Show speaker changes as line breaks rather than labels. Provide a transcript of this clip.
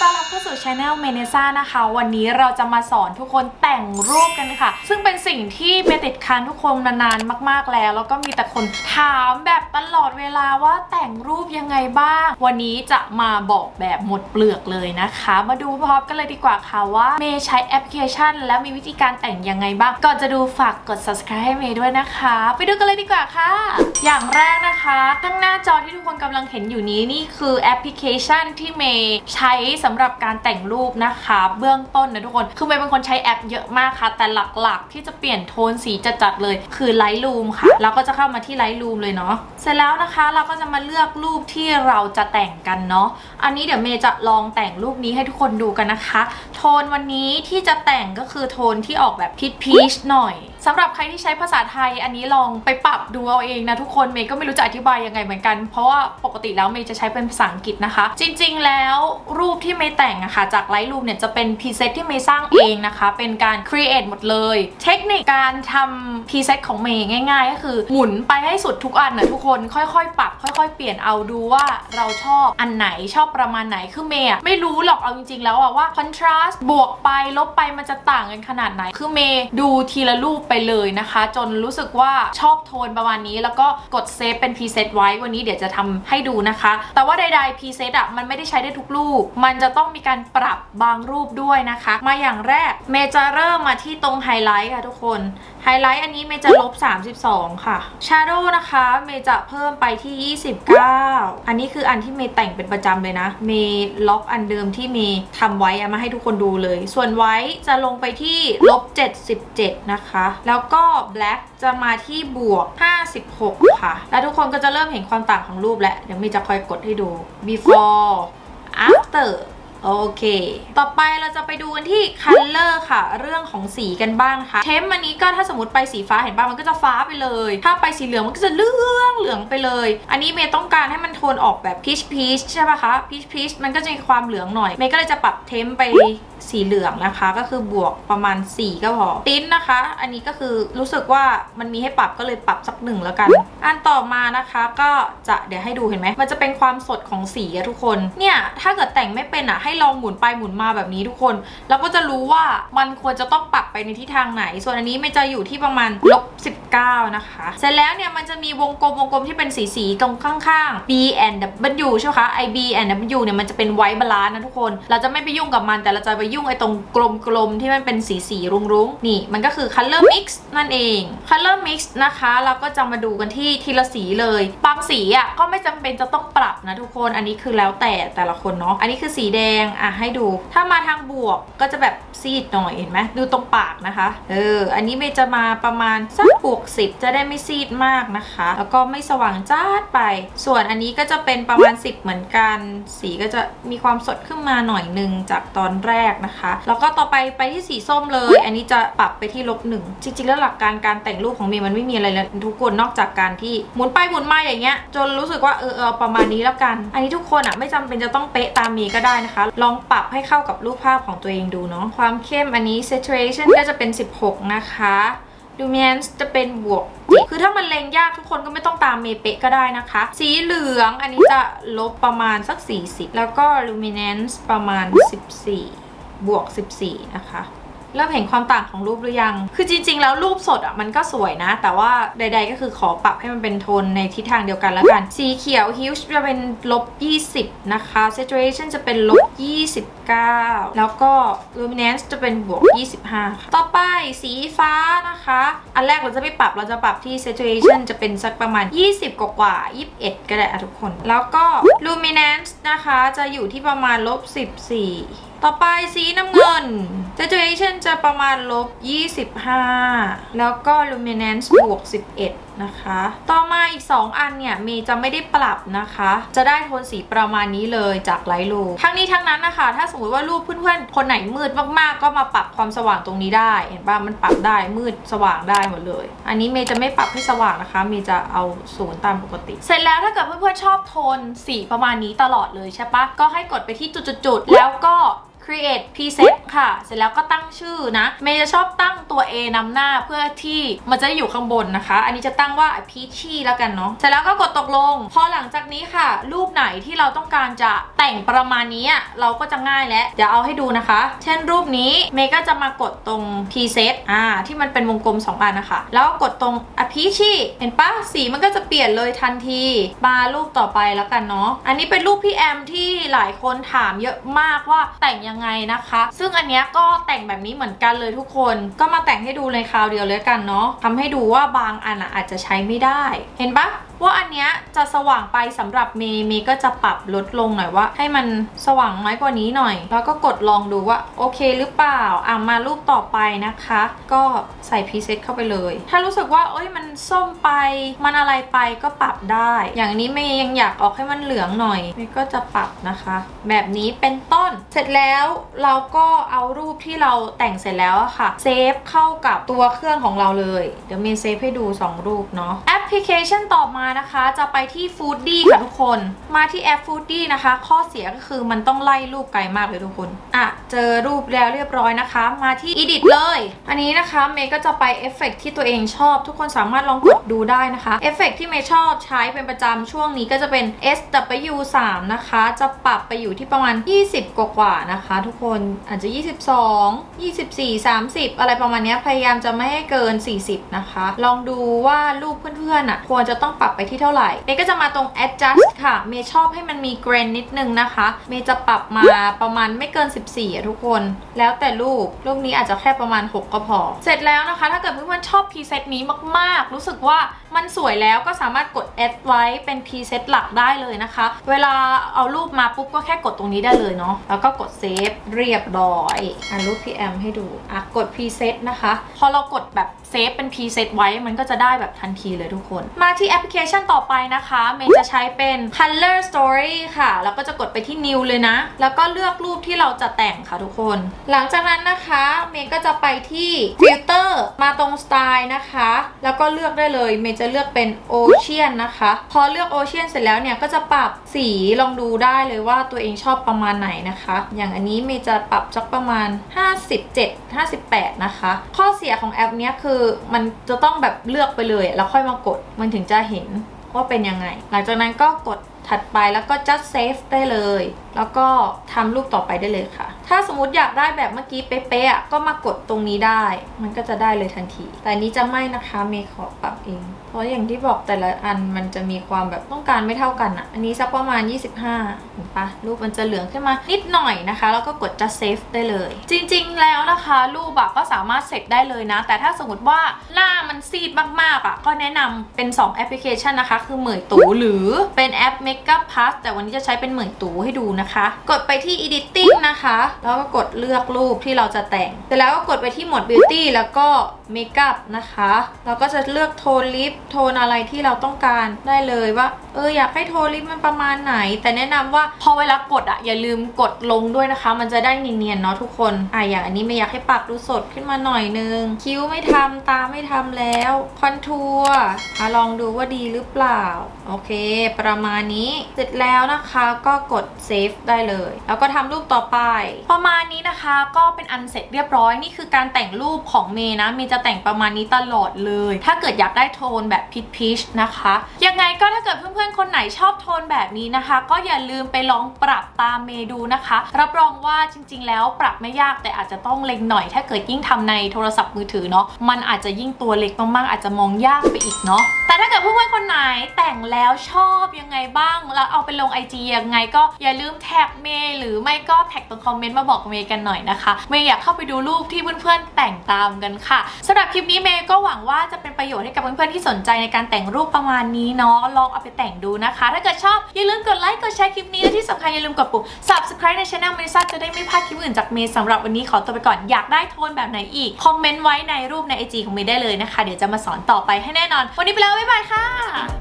ต้อนรับเข้าสู่ช anel เมเนซ่านะคะ วันนี้เราจะมาสอนทุกคนแต่งรูปกันค่ะ ซึ่งเป็นสิ่งที่เมติดค้างทุกคนนานๆ มากๆแล้ว แล้วก็มีแต่คนถามแบบตลอดเวลาว่าแต่งรูปยังไงบ้าง วันนี้จะมาบอกแบบหมดเปลือกเลยนะคะ มาดูพร้อมกันเลยดีกว่าค่ะว่าเมย์ใช้แอปพลิเคชัน แล้วมีวิธีการแต่งยังไงบ้าง ก่อนจะดูฝากกด subscribe ให้เมย์ด้วยนะคะ ไปดูกันเลยดีกว่าค่ะ อย่างแรกนะคะข้างหน้าจอที่ทุกคนกำลังเห็นอยู่นี้นี่คือแอปพลิเคชันที่เมย์ใช้สำหรับการแต่งรูปนะคะ เบื้องต้นนะทุกคน คือเมย์เป็นคนใช้แอปเยอะมากค่ะ แต่หลักๆ ที่จะเปลี่ยนโทนสีจัดๆเลย คือ Lightroom ค่ะ เราก็จะเข้ามาที่ Lightroom เลยเนาะ เสร็จแล้วนะคะเราก็จะมาเลือกรูปที่เราจะแต่งกันเนาะ อันนี้เดี๋ยวเมย์จะลองแต่งรูปนี้ให้ทุกคนดูกันนะคะ โทนวันนี้ที่จะแต่งก็คือโทนที่ออกแบบพีชพีชหน่อย สำหรับใครที่ใช้ภาษาไทยอันนี้ลองไปปรับดูเอาเองนะทุกคนเมย์ก็ไม่รู้จะอธิบายยังไงเหมือนกัน เพราะว่าปกติแล้วเมย์จะใช้เป็นภาษาอังกฤษนะคะ จริงๆ แล้วรูปที่เมย์แต่งอะค่ะจากไลท์รูมเนี่ยจะเป็นพรีเซตที่เมย์สร้างเองนะคะ เป็นการ create หมดเลย เทคนิคการทำพรีเซตของเมย์ง่าย ๆ ก็คือหมุนไปให้สุดทุกอันนะทุกคนค่อยๆ ปรับ ค่อย ๆ เปลี่ยนเอาดูว่าเราชอบอันไหนชอบประมาณไหนคือเมย์อะไม่รู้หรอกเอาจริงๆ แล้วอะว่า contrast บวกไปลบไปมันจะต่างกันขนาดไหนคือเมย์ดูทีละรูปไปเลยนะคะ จนรู้สึกว่าชอบโทนประมาณนี้ แล้วก็กดเซฟเป็นพรีเซตไว้วันนี้เดี๋ยวจะทำให้ดูนะคะ แต่ว่าใดๆพรีเซตอะมันไม่ได้ใช้ได้ทุกรูป มันจะต้องมีการปรับบางรูปด้วยนะคะ มาอย่างแรกเมย์จะเริ่มมาที่ตรงไฮไลท์ค่ะทุกคนไฮไลท์อันนี้เมย์จะลบ 32 ค่ะ Shadow นะคะ เมย์จะเพิ่มไปที่ 29 อันนี้คืออันที่เมย์แต่งเป็นประจำเลยนะ เมย์ล็อกอันเดิมที่เมย์ทำไว้เอามาให้ทุกคนดูเลย ส่วนไว้จะลงไปที่ลบ 77 นะคะ แล้วก็ Black จะมาที่บวก 56 ค่ะ แล้วทุกคนก็จะเริ่มเห็นความต่างของรูปแล้ว เดี๋ยวเมย์จะคอยกดให้ดู before after โอเค ต่อไปเราจะไปดูกันที่ color ค่ะ เรื่องของสีกันบ้างค่ะเทมอันนี้ก็ถ้าสมมติไปสีฟ้าเห็นป่ะมันก็จะฟ้าไปเลย ถ้าไปสีเหลืองมันก็จะเหลืองเหลืองไปเลย อันนี้เมย์ต้องการให้มันโทนออกแบบพีชพีชใช่ป่ะคะพีชพีชมันก็จะมีความเหลืองหน่อย เมย์ก็เลยจะปรับเทมไป สีเหลืองนะคะ ก็คือบวกประมาณ 4 ก็พอติ้นนะคะ อันนี้ก็คือรู้สึกว่ามันมีให้ปรับก็เลยปรับสักหนึ่งแล้วกัน อันต่อมานะคะก็จะเดี๋ยวให้ดูเห็นไหมมันจะเป็นความสดของสีอะทุกคนเนี่ยถ้าเกิดแต่งไม่เป็นอะให้ลองหมุนไปหมุนมาแบบนี้ทุกคน แล้วก็จะรู้ว่ามันควรจะต้องปรับไปในทิศทางไหน ส่วนอันนี้มันจะอยู่ที่ประมาณลบ19 นะคะ เสร็จแล้วเนี่ยมันจะมีวงกลมวงกลมที่เป็นสีสีตรงข้างๆ B and W ใช่ไหมคะ I B and W เนี่ยมันจะเป็นไวท์บาลานซ์นะทุกคน เราจะไม่ไปยุ่งกับมันแต่เราจะไปยุ่งไอ้ตรงกลมๆที่มันเป็นสีสีรุ้งนี่มันก็คือ color mix นั่นเอง color mix นะคะ เราก็จะมาดูกันที่ทีละสีเลยบางสีอะก็ไม่จำเป็นจะต้องปรับนะทุกคนอันนี้คือแล้วแต่แต่ละคนเนาะอันนี้คือสีแดงอะให้ดู ถ้ามาทางบวกก็จะแบบซีดหน่อยเห็นไหมดูตรงปากนะคะเอออันนี้เมย์จะมาประมาณสักบวกสิบจะได้ไม่ซีดมากนะคะ แล้วก็ไม่สว่างจ้าดไป ส่วนอันนี้ก็จะเป็นประมาณ 10 เหมือนกัน สีก็จะมีความสดขึ้นมาหน่อยหนึ่งจากตอนแรกนะคะ แล้วก็ต่อไปไปที่สีส้มเลย อันนี้จะปรับไปที่ลบหนึ่งจริงๆแล้วหลักการการแต่งรูปของเมย์มันไม่มีอะไรเลยทุกคนนอกจากการที่หมุนไปหมุนมาอย่างเงี้ย จนรู้สึกว่าเออเออประมาณนี้แล้วกัน อันนี้ทุกคนอะไม่จำเป็นจะต้องเป๊ะตามเมย์ก็ได้นะคะ ลองปรับให้เข้ากับรูปภาพของตัวเองดูเนาะความเข้มอันนี้ saturation ก็จะเป็น 16 นะคะ luminance จะเป็นบวก คือถ้ามันเลงยากทุกคนก็ไม่ต้องตามเมเปะก็ได้นะคะ สีเหลืองอันนี้จะลบประมาณสัก 40 แล้วก็ luminance ประมาณ 14 บวก 14 นะคะเริ่มเห็นความต่างของรูปหรือยัง คือจริง ๆ แล้วรูปสดอะมันก็สวยนะ แต่ว่าใด ๆ ก็คือขอปรับให้มันเป็นโทนในทิศทางเดียวกันแล้วกัน สีเขียว hue จะเป็นลบ 20 นะคะ saturation จะเป็นลบ 29 แล้วก็ luminance จะเป็นบวก 25 ค่ะ ต่อไปสีฟ้านะคะ อันแรกเราจะไม่ปรับเราจะปรับที่ saturation จะเป็นสักประมาณ 20 กว่ากว่าๆ21 ก็ได้อะทุกคน แล้วก็ luminance นะคะจะอยู่ที่ประมาณลบ 14ต่อไปสีน้ำเงิน saturation จะประมาณลบ 25 แล้วก็ luminance บวก 11 นะคะ ต่อมาอีก 2 อันเนี่ยเมย์จะไม่ได้ปรับนะคะ จะได้โทนสีประมาณนี้เลยจากไลท์รูทั้งนี้ทั้งนั้นนะคะ ถ้าสมมติว่ารูปเพื่อนๆ คนไหนมืดมากๆ ก็มาปรับความสว่างตรงนี้ได้ เห็นป่ะ มันปรับได้มืดสว่างได้หมดเลย อันนี้เมย์จะไม่ปรับให้สว่างนะคะ เมย์จะเอาศูนย์ตามปกติ เสร็จแล้วถ้าเกิดเพื่อนๆชอบโทนสีประมาณนี้ตลอดเลยใช่ปะก็ให้กดไปที่จุดๆแล้วก็ create preset ค่ะ เสร็จแล้วก็ตั้งชื่อนะ เมย์จะชอบตั้งตัว A นำหน้าเพื่อที่มันจะได้อยู่ข้างบนนะคะ อันนี้จะตั้งว่า peachy แล้วกันเนาะ เสร็จแล้วก็กดตกลง พอหลังจากนี้ค่ะ รูปไหนที่เราต้องการจะแต่งประมาณนี้เราก็จะง่ายแล้ว เดี๋ยวเอาให้ดูนะคะ เช่นรูปนี้เมย์ก็จะมากดตรง preset อ่า ที่มันเป็นวงกลม 2 อันนะคะ แล้วก็กดตรง p e a c h y เห็นปะสีมันก็จะเปลี่ยนเลยทันที มารูปต่อไปแล้วกันเนาะ อันนี้เป็นรูปพี่แอมที่หลายคนถามเยอะมากว่าแต่งยังไงนะคะ ซึ่งอันเนี้ยก็แต่งแบบนี้เหมือนกันเลยทุกคนก็มาแต่งให้ดูในคราวเดียวเลยกันเนาะทำให้ดูว่าบางอันอะอาจจะใช้ไม่ได้ เห็นปะ ว่าอันเนี้ยจะสว่างไปสำหรับเมย์เมย์ก็จะปรับลดลงหน่อยว่า ให้มันสว่างน้อยกว่านี้หน่อย แล้วก็กดลองดูว่าโอเคหรือเปล่าอะมารูปต่อไปนะคะ ก็ใส่พรีเซตเข้าไปเลย ถ้ารู้สึกว่าเอ้ยมันส้มไปมันอะไรไปก็ปรับได้ อย่างนี้เมย์ยังอยากออกให้มันเหลืองหน่อยเมย์ก็จะปรับนะคะ แบบนี้เป็นต้นเสร็จแล้วเราก็เอารูปที่เราแต่งเสร็จแล้วอะค่ะเซฟเข้ากับตัวเครื่องของเราเลย เดี๋ยวเมย์เซฟให้ดูสองรูปเนาะแอปพลิเคชันต่อมานะคะจะไปที่ Foodie ค่ะทุกคน มาที่แอป Foodie นะคะ ข้อเสียก็คือมันต้องไล่รูปไกลมากเลยทุกคน อะ เจอรูปแล้วเรียบร้อยนะคะ มาที่ Edit เลย อันนี้นะคะเมย์ก็จะไปเอฟเฟกต์ที่ตัวเองชอบ ทุกคนสามารถลองกดดูได้นะคะเอฟเฟกต์ที่เมย์ชอบใช้เป็นประจำช่วงนี้ก็จะเป็น SW3 นะคะ จะปรับไปอยู่ที่ประมาณ 20 กว่าๆนะคะ ทุกคนอาจจะ 22 24 30 อะไรประมาณนี้พยายามจะไม่ให้เกิน 40 นะคะ ลองดูว่ารูปเพื่อนๆอะควรจะต้องปรับไปที่เท่าไหร่เมย์ก็จะมาตรง adjust ค่ะ เมย์ชอบให้มันมีเกรนนิดนึงนะคะ เมย์จะปรับมาประมาณไม่เกิน 14อะทุกคน แล้วแต่รูป รูปนี้อาจจะแค่ประมาณ 6 ก็พอ เสร็จแล้วนะคะ ถ้าเกิดเพื่อนๆชอบพรีเซตนี้มากๆ รู้สึกว่ามันสวยแล้วก็สามารถกด add ไว้เป็นพรีเซตหลักได้เลยนะคะ เวลาเอารูปมาปุ๊บก็แค่กดตรงนี้ได้เลยเนาะ แล้วก็กดเซฟเรียบร้อยอะรูปพี่แอมให้ดูอะกดพรีเซตนะคะ พอเรากดแบบ เซฟเป็นพรีเซตไว้มันก็จะได้แบบทันทีเลยทุกคน มาที่แอปพลิเคชันต่อไปนะคะเมย์จะใช้เป็น Color Story ค่ะ แล้วก็จะกดไปที่ New เลยนะ แล้วก็เลือกรูปที่เราจะแต่งค่ะทุกคน หลังจากนั้นนะคะเมย์ก็จะไปที่ Filter มาตรง Style นะคะ แล้วก็เลือกได้เลยเมย์จะเลือกเป็น Ocean นะคะ พอเลือก Ocean เสร็จแล้วเนี่ยก็จะปรับสีลองดูได้เลยว่าตัวเองชอบประมาณไหนนะคะ อย่างอันนี้เมย์จะปรับสักประมาณ 57 58 นะคะ ข้อเสียของแอปนี้ยคือมันจะต้องแบบเลือกไปเลยแล้วค่อยมากดมันถึงจะเห็นว่าเป็นยังไง หลังจากนั้นก็กด ถัดไปแล้วก็ just save ได้เลย แล้วก็ทำรูปต่อไปได้เลยค่ะ ถ้าสมมติอยากได้แบบเมื่อกี้เป๊ะๆอะก็มากดตรงนี้ได้ มันก็จะได้เลยทันที แต่นี้จะไม่นะคะเมย์ขอปรับเอง เพราะอย่างที่บอกแต่ละอันมันจะมีความแบบต้องการไม่เท่ากันอะอันนี้สักประมาณ 25เห็นปะรูปมันจะเหลืองขึ้นมานิดหน่อยนะคะ แล้วก็กด just save ได้เลย จริงๆ แล้วนะคะรูปอะก็สามารถเสร็จได้เลยนะ แต่ถ้าสมมติว่าหน้ามันซีดมากๆอะก็แนะนำเป็น 2 แอปพลิเคชันนะคะ คือเหมยตูหรือเป็นแอป Makeup Plus แต่วันนี้จะใช้เป็นเหมือนตูให้ดูนะคะ กดไปที่ editing นะคะ แล้วก็กดเลือกรูปที่เราจะแต่งเสร็จแล้วก็กดไปที่หมวด beauty แล้วก็ makeup นะคะ เราก็จะเลือกโทนลิปโทนอะไรที่เราต้องการได้เลยว่า อออยากให้โทนลิปมันประมาณไหน แต่แนะนำว่าพอเวลากดอะอย่าลืมกดลงด้วยนะคะ มันจะได้เนียนๆเนาะทุกคนอะอย่างอันนี้ไม่อยากให้ปากดูสดขึ้นมาหน่อยนึง คิ้วไม่ทำตาไม่ทำแล้วคอนทัวร์อะลองดูว่าดีหรือเปล่า โอเค ประมาณนี้เสร็จแล้วนะคะก็กดเซฟได้เลย แล้วก็ทำรูปต่อไป ประมาณนี้นะคะก็เป็นอันเสร็จเรียบร้อยนี่คือการแต่งรูปของเมย์นะเมย์จะแต่งประมาณนี้ตลอดเลย ถ้าเกิดอยากได้โทนแบบพิชพิชนะคะยังไงก็ถ้าเกิดเพื่อนๆ คนไหนชอบโทนแบบนี้นะคะ ก็อย่าลืมไปลองปรับตามเมดูนะคะ รับรองว่าจริง ๆ แล้วปรับไม่ยากแต่อาจจะต้องเล็งหน่อย ถ้าเกิดยิ่งทำในโทรศัพท์มือถือเนาะมันอาจจะยิ่งตัวเล็กมากๆอาจจะมองยากไปอีกเนาะแต่ถ้าเกิดเพื่อนๆคนไหนแต่งแล้วชอบยังไงบ้าง แล้วเอาไปลง IG ยังไงก็อย่าลืมแท็กเมย์หรือไม่ก็แท็กตรงคอมเมนต์มาบอกเมย์กันหน่อยนะคะเมย์อยากเข้าไปดูรูปที่เพื่อนๆแต่งตามกันค่ะสำหรับคลิปนี้เมย์ก็หวังว่าจะเป็นประโยชน์ให้กับเพื่อนๆที่สนใจในการแต่งรูปประมาณนี้เนาะลองเอาไปแต่งดูนะคะ ถ้าเกิดชอบอย่าลืมกดไลค์กดแชร์คลิปนี้และที่สำคัญอย่าลืมกดปุ่ม subscribe ในช่องเมซ่าจะได้ไม่พลาดคลิปอื่นจากเมย์สำหรับวันนี้ขอตัวไปก่อนอยากได้โทนแบบไหนอีกคอมเมนต์ไว้ในรูปใน IG ของเมย์ได้เลยนะคะ เดี๋ยวจะมาสอนต่อไปให้แน่นอน วันนี้ไปแล้วบ๊ายบายค่ะ